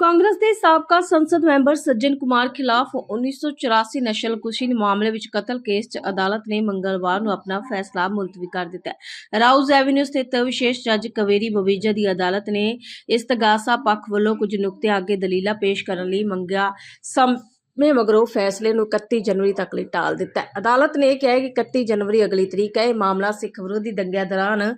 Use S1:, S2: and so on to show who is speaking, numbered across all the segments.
S1: ਕਾਂਗਰਸ ਦੇ ਸਾਬਕਾ ਸੰਸਦ ਮੈਂਬਰ ਸੱਜਣ ਕੁਮਾਰ ਖਿਲਾਫ 1984 ਨਸ਼ਲਕੁਸ਼ੀ ਮਾਮਲੇ ਵਿੱਚ ਕਤਲ ਕੇਸ 'ਚ ਅਦਾਲਤ ਨੇ ਮੰਗਲਵਾਰ ਨੂੰ ਆਪਣਾ ਫੈਸਲਾ ਮੁਲਤਵੀ ਕਰ ਦਿੱਤਾ ਹੈ। ਰਾਉਜ਼ ਐਵਨਿਊ ਸਥਿਤ ਵਿਸ਼ੇਸ਼ ਜੱਜ ਕਵੇਰੀ ਬਵੀਜਾ ਦੀ ਅਦਾਲਤ ਨੇ ਇਸਤਗਾਸਾ ਪੱਖ ਵੱਲੋਂ ਕੁਝ ਨੁਕਤੇ ਅੱਗੇ ਦਲੀਲਾਂ ਪੇਸ਼ ਕਰਨ ਲਈ ਮੰਗਿਆ ਸਮੇਂ ਮਗਰੋਂ ਫੈਸਲੇ ਨੂੰ 31 ਜਨਵਰੀ ਤੱਕ ਲਈ ਟਾਲ ਦਿੱਤਾ ਹੈ। ਅਦਾਲਤ ਨੇ ਕਿਹਾ ਕਿ 31 ਜਨਵਰੀ ਅਗਲੀ ਤਰੀਕ ਹੈ। ਇਹ ਮਾਮਲਾ ਸਿੱਖ ਵਿਰੋਧੀ ਦੰਗਿਆਂ ਦੌਰਾਨ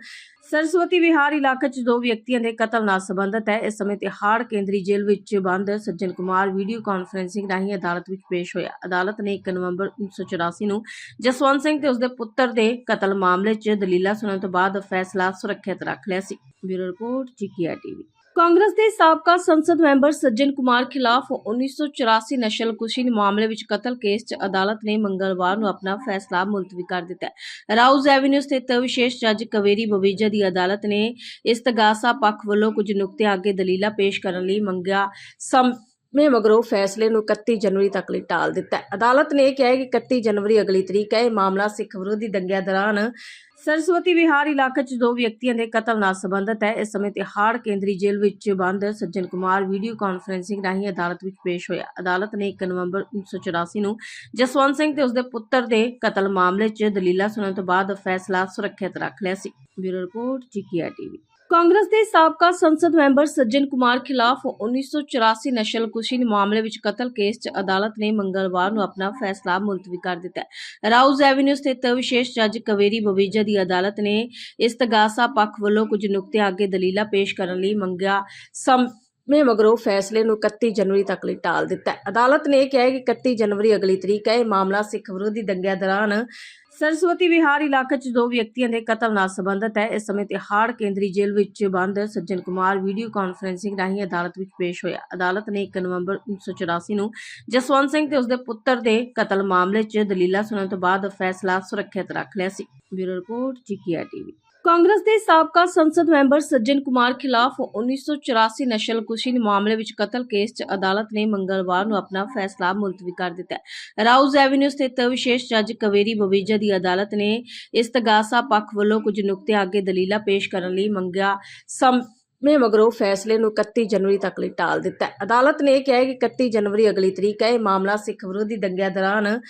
S1: ਸਰਸਵਤੀ ਵਿਹਾਰ ਇਲਾਕੇ 'ਚ ਦੋ ਵਿਅਕਤੀਆਂ ਦੇ ਕਤਲ ਨਾਲ ਸੰਬੰਧਿਤ ਹੈ। ਇਸ ਸਮੇਂ ਤਿਹਾੜ ਕੇਂਦਰੀ ਜੇਲ੍ਹ ਵਿੱਚ ਬੰਦ ਸੱਜਣ ਕੁਮਾਰ ਵੀਡੀਓ ਕਾਨਫਰੈਂਸਿੰਗ ਰਾਹੀਂ ਅਦਾਲਤ ਵਿੱਚ ਪੇਸ਼ ਹੋਇਆ। ਅਦਾਲਤ ਨੇ 1 ਨਵੰਬਰ 1984 ਨੂੰ ਜਸਵੰਤ ਸਿੰਘ ਤੇ ਉਸਦੇ ਪੁੱਤਰ ਦੇ ਕਤਲ ਮਾਮਲੇ 'ਚ ਦਲੀਲਾਂ ਸੁਣਨ ਤੋਂ ਬਾਅਦ ਫੈਸਲਾ ਸੁਰੱਖਿਅਤ ਰੱਖ ਲਿਆ ਸੀ। ਬਿਊਰੋ ਰਿਪੋਰਟ ਜੀਕੀਆ ਟੀਵੀ। ਕਾਂਗਰਸ ਦੇ ਸਾਬਕਾ ਸੰਸਦ ਮੈਂਬਰ ਸੱਜਣ ਕੁਮਾਰ ਖਿਲਾਫ 1984 ਨਸ਼ਲਕੁਸ਼ੀ ਮਾਮਲੇ ਵਿੱਚ ਕਤਲ ਕੇਸ 'ਚ ਅਦਾਲਤ ਨੇ ਮੰਗਲਵਾਰ ਨੂੰ ਆਪਣਾ ਫੈਸਲਾ ਮੁਲਤਵੀ ਕਰ ਦਿੱਤਾ ਹੈ। ਰਾਉਜ਼ ਐਵਨਿਊ ਸਥਿਤ ਵਿਸ਼ੇਸ਼ ਜੱਜ ਕਵੇਰੀ ਬਵੀਜਾ ਦੀ ਅਦਾਲਤ ਨੇ ਇਸਤਗਾਸਾ ਪੱਖ ਵੱਲੋਂ ਕੁਝ ਨੁਕਤੇ ਅੱਗੇ ਦਲੀਲਾਂ ਪੇਸ਼ ਕਰਨ ਲਈ ਮੰਗਿਆ ਸਮੇਂ ਮਗਰੋਂ ਫੈਸਲੇ ਨੂੰ 31 ਜਨਵਰੀ ਤੱਕ ਲਈ ਟਾਲ ਦਿੱਤਾ ਅਦਾਲਤ ਨੇ ਕਿਹਾ ਹੈ ਕਿ 31 ਜਨਵਰੀ ਅਗਲੀ ਤਰੀਕ ਹੈ। ਇਹ ਮਾਮਲਾ ਸਿੱਖ ਵਿਰੋਧੀ ਦੰਗਿਆਂ ਦੌਰਾਨ ਸਰਸਵਤੀ ਵਿਹਾਰ ਇਲਾਕੇ 'ਚ ਦੋ ਵਿਅਕਤੀਆਂ ਦੇ ਕਤਲ ਨਾਲ ਸੰਬੰਧਿਤ ਹੈ। ਇਸ ਸਮੇਂ ਤਿਹਾੜ ਕੇਂਦਰੀ ਜੇਲ੍ਹ ਵਿੱਚ ਬੰਦ ਸੱਜਣ ਕੁਮਾਰ ਵੀਡੀਓ ਕਾਨਫਰੈਂਸਿੰਗ ਰਾਹੀਂ ਅਦਾਲਤ ਵਿੱਚ ਪੇਸ਼ ਹੋਇਆ। ਅਦਾਲਤ ਨੇ 1 ਨਵੰਬਰ 1984 ਨੂੰ ਜਸਵੰਤ ਸਿੰਘ ਤੇ ਉਸਦੇ ਪੁੱਤਰ ਦੇ ਕਤਲ ਮਾਮਲੇ 'ਚ ਦਲੀਲਾਂ ਸੁਣਨ ਤੋਂ ਬਾਅਦ ਫੈਸਲਾ ਸੁਰੱਖਿਅਤ ਰੱਖ ਲਿਆ ਸੀ। ਬਿਊਰੋ ਰਿਪੋਰਟ ਜੀਕੀਆ ਟੀਵੀ। ਕਾਂਗਰਸ ਦੇ ਸਾਬਕਾ ਸੰਸਦ ਮੈਂਬਰ ਸੱਜਣ ਕੁਮਾਰ ਖਿਲਾਫ 1984 ਨਸ਼ਲਕੁਸ਼ੀ ਮਾਮਲੇ ਵਿੱਚ ਕਤਲ ਕੇਸ 'ਚ ਅਦਾਲਤ ਨੇ ਮੰਗਲਵਾਰ ਨੂੰ ਆਪਣਾ ਫੈਸਲਾ ਮੁਲਤਵੀ ਕਰ ਦਿੱਤਾ ਹੈ। ਰਾਉਜ਼ ਐਵਨਿਊ ਸਥਿਤ ਵਿਸ਼ੇਸ਼ ਜੱਜ ਕਵੇਰੀ ਬਵੀਜਾ ਦੀ ਅਦਾਲਤ ਨੇ ਇਸਤਗਾਸਾ ਪੱਖ ਵੱਲੋਂ ਕੁਝ ਨੁਕਤੇ ਅੱਗੇ ਦਲੀਲਾਂ ਪੇਸ਼ ਕਰਨ ਲਈ ਮੰਗਿਆ ਸਮੇਂ ਮਗਰੋਂ ਫੈਸਲੇ ਨੂੰ 31 ਜਨਵਰੀ ਤੱਕ ਲਈ ਟਾਲ ਦਿੱਤਾ ਹੈ। ਅਦਾਲਤ ਨੇ ਕਿਹਾ ਕਿ 31 ਜਨਵਰੀ ਅਗਲੀ ਤਰੀਕ ਹੈ। ਇਹ ਮਾਮਲਾ ਸਿੱਖ ਵਿਰੋਧੀ ਦੰਗਿਆਂ ਦੌਰਾਨ ਸਰਸਵਤੀ ਵਿਹਾਰ ਇਲਾਕੇ 'ਚ ਦੋ ਵਿਅਕਤੀਆਂ ਦੇ ਕਤਲ ਨਾਲ ਸੰਬੰਧਿਤ ਹੈ। ਇਸ ਸਮੇਂ ਤਿਹਾੜ ਕੇਂਦਰੀ ਜੇਲ੍ਹ ਵਿੱਚ ਬੰਦ ਸੱਜਣ ਕੁਮਾਰ ਵੀਡੀਓ ਕਾਨਫਰੈਂਸਿੰਗ ਰਾਹੀਂ ਅਦਾਲਤ ਵਿੱਚ ਪੇਸ਼ ਹੋਇਆ। ਅਦਾਲਤ ਨੇ 1 ਨਵੰਬਰ 1984 ਨੂੰ ਜਸਵੰਤ ਸਿੰਘ ਤੇ ਉਸਦੇ ਪੁੱਤਰ ਦੇ ਕਤਲ ਮਾਮਲੇ 'ਚ ਦਲੀਲਾਂ ਸੁਣਨ ਤੋਂ ਬਾਅਦ ਫੈਸਲਾ ਸੁਰੱਖਿਅਤ ਰੱਖ ਲਿਆ ਸੀ। ਬਿਊਰੋ ਰਿਪੋਰਟ ਜੀਕੀਆ ਟੀਵੀ। ਕਾਂਗਰਸ ਦੇ ਸਾਬਕਾ ਸੰਸਦ ਮੈਂਬਰ ਸੱਜਣ ਕੁਮਾਰ ਖਿਲਾਫ 1984 ਨਸ਼ਲਕੁਸ਼ੀ ਮਾਮਲੇ ਵਿੱਚ ਕਤਲ ਕੇਸ 'ਚ ਅਦਾਲਤ ਨੇ ਮੰਗਲਵਾਰ ਨੂੰ ਆਪਣਾ ਫੈਸਲਾ ਮੁਲਤਵੀ ਕਰ ਦਿੱਤਾ ਹੈ। ਰਾਉਜ਼ ਐਵਨਿਊ ਸਥਿਤ ਵਿਸ਼ੇਸ਼ ਜੱਜ ਕਵੇਰੀ ਬਵੀਜਾ ਦੀ ਅਦਾਲਤ ਨੇ ਇਸਤਗਾਸਾ ਪੱਖ ਵੱਲੋਂ ਕੁਝ ਨੁਕਤੇ ਅੱਗੇ ਦਲੀਲਾਂ ਪੇਸ਼ ਕਰਨ ਲਈ ਮੰਗਿਆ ਸਮੇਂ ਮਗਰੋਂ ਫੈਸਲੇ ਨੂੰ 31 ਜਨਵਰੀ ਤੱਕ ਲਈ ਟਾਲ ਦਿੱਤਾ ਅਦਾਲਤ ਨੇ ਕਿਹਾ ਕਿ 31 ਜਨਵਰੀ ਅਗਲੀ ਤਰੀਕ ਹੈ। ਇਹ ਮਾਮਲਾ ਸਿੱਖ ਵਿਰੋਧੀ ਦੰਗਿਆਂ ਦੌਰਾਨ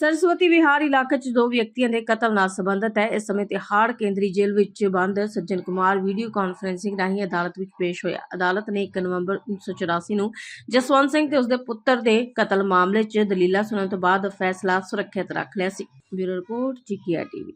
S1: ਸਰਸਵਤੀ ਵਿਹਾਰ ਇਲਾਕੇ 'ਚ ਦੋ ਵਿਅਕਤੀਆਂ ਦੇ ਕਤਲ ਨਾਲ ਸੰਬੰਧਿਤ ਹੈ। ਇਸ ਸਮੇਂ ਤਿਹਾੜ ਕੇਂਦਰੀ ਜੇਲ੍ਹ ਵਿੱਚ ਬੰਦ ਸੱਜਣ ਕੁਮਾਰ ਵੀਡੀਓ ਕਾਨਫਰੈਂਸਿੰਗ ਰਾਹੀਂ ਅਦਾਲਤ ਵਿੱਚ ਪੇਸ਼ ਹੋਇਆ। ਅਦਾਲਤ ਨੇ 1 ਨਵੰਬਰ 1984 ਨੂੰ ਜਸਵੰਤ ਸਿੰਘ ਤੇ ਉਸਦੇ ਪੁੱਤਰ ਦੇ ਕਤਲ ਮਾਮਲੇ 'ਚ ਦਲੀਲਾਂ ਸੁਣਨ ਤੋਂ ਬਾਅਦ ਫੈਸਲਾ ਸੁਰੱਖਿਅਤ ਰੱਖ ਲਿਆ ਸੀ। ਬਿਊਰੋ ਰਿਪੋਰਟ ਜੀਕੀਆ ਟੀਵੀ।